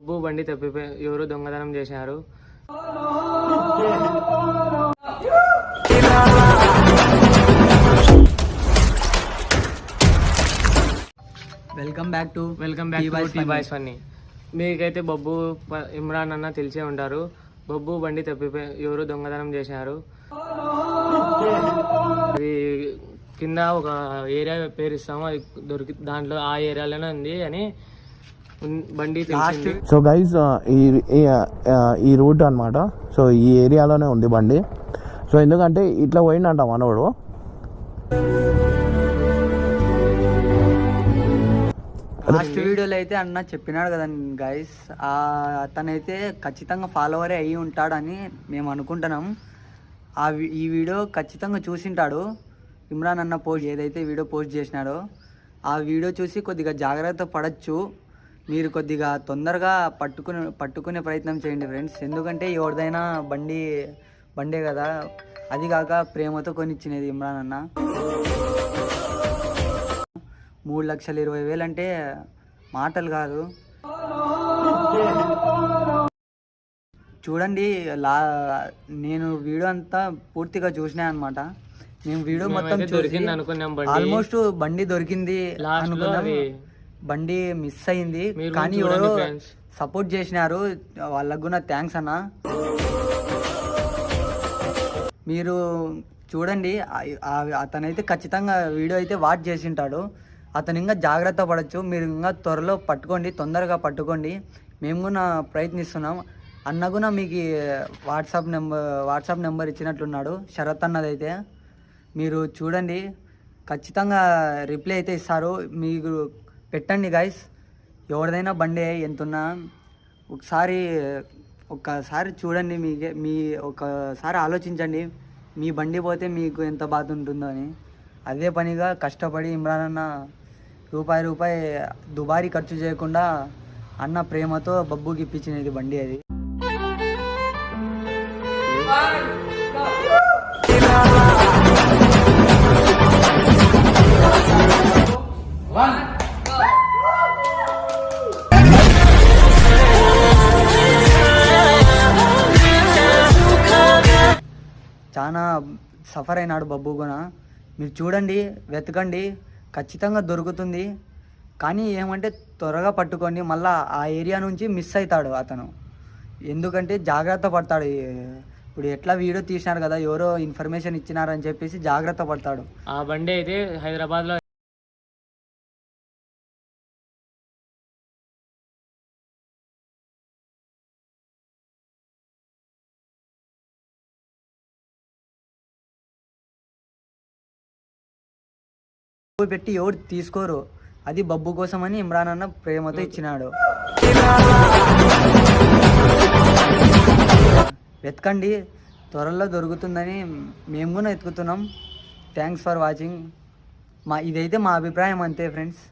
డబ్బు బండి తప్పిపోయి ఎవరు దొంగతనం చేశారు. Welcome back to welcome back to. Boys funny. మీకైతే బొబ్బు ఇమ్రాన్ అన్న తెలిసే ఉంటారు. బొబ్బు బండి తప్పిపోయి ఎవరు దొంగతనం చేశారు. అది కింద ఒక ఏరియా పేరు ఇస్తాము. అది దొరికి దాంట్లో ఆ ఏరియాలోనే ఉంది అని బండి సో గైస్ ఈ ఈ- ఈ రూట్ అన్నమాట. సో ఈ ఏరియాలోనే ఉంది బండి. సో ఎందుకంటే ఇట్లా పోయిందంట మనోడు. లాస్ట్ వీడియోలో అయితే అన్న చెప్పినాడు కదండి గైస్ అతనైతే ఖచ్చితంగా ఫాలోవరే అయ్యి ఉంటాడని మేము అనుకుంటున్నాం. ఆ ఈ వీడియో ఖచ్చితంగా చూసింటాడు. ఇమ్రాన్ అన్న పోస్ట్ ఏదైతే వీడియో పోస్ట్ చేసినాడో ఆ వీడియో చూసి కొద్దిగా జాగ్రత్త పడచ్చు. మీరు కొద్దిగా తొందరగా పట్టుకునే పట్టుకునే ప్రయత్నం చేయండి ఫ్రెండ్స్ ఎందుకంటే ఎవరిదైనా బండి బండే కదా. అది కాక ప్రేమతో కొనిచ్చినది ఇమ్రాన్ అన్న. మూడు లక్షల ఇరవై వేలు అంటే మాటలు కాదు. చూడండి లా నేను వీడియో అంతా పూర్తిగా చూసినా అనమాట నేను వీడియో మొత్తం ఆల్మోస్ట్ బండి. దొరికింది అనుకున్నాం. బండి మిస్ అయింది. కానీ ఎవరో. సపోర్ట్ చేసినారు. వాళ్ళకు కూడా థ్యాంక్స్ అన్న. మీరు చూడండి అతనైతే ఖచ్చితంగా వీడియో అయితే వాచ్ చేసింటాడు. అతను ఇంకా జాగ్రత్త పడచ్చు. మీరు ఇంకా త్వరలో పట్టుకోండి తొందరగా పట్టుకోండి. మేము కూడా ప్రయత్నిస్తున్నాం. అన్న కూడా మీకు వాట్సాప్ నెంబర్ వాట్సాప్ నెంబర్ ఇచ్చినట్లున్నాడు. శరత్ అన్నదైతే. మీరు చూడండి. ఖచ్చితంగా రిప్లై అయితే ఇస్తారు. మీరు పెట్టండి గైస్ ఎవరిదైనా బండి ఎంతున్నా ఒకసారి ఒక్కసారి చూడండి మీకే మీ ఒకసారి ఆలోచించండి. మీ బండి పోతే మీకు ఎంత బాధ ఉంటుందో అని. అదే పనిగా కష్టపడి ఇమ్రాన్ అన్న రూపాయి రూపాయి దుబారీ ఖర్చు చేయకుండా అన్న ప్రేమతో బబ్బుకి ఇప్పించినది బండి అది. చాలా సఫర్ అయినాడు బబ్బు కూడా మీరు చూడండి వెతకండి ఖచ్చితంగా దొరుకుతుంది. కానీ ఏమంటే త్వరగా పట్టుకొని మళ్ళా ఆ ఏరియా నుంచి మిస్ అవుతాడు అతను. ఎందుకంటే జాగ్రత్త పడతాడు. ఇప్పుడు ఎట్లా వీడియో తీసినారు కదా ఎవరో ఇన్ఫర్మేషన్ ఇచ్చినారని చెప్పేసి జాగ్రత్త పడతాడు. ఆ బండి అయితే హైదరాబాద్లో పెట్టి ఎవరు తీసుకోరు. అది బబ్బు కోసమని ఇమ్రాన్ అన్న ప్రేమతో ఇచ్చినాడు. వెతకండి త్వరలో దొరుకుతుందని మేము కూడా వెతుకుతున్నాం. థ్యాంక్స్ ఫర్ వాచింగ్ మా ఇదైతే మా అభిప్రాయం అంతే ఫ్రెండ్స్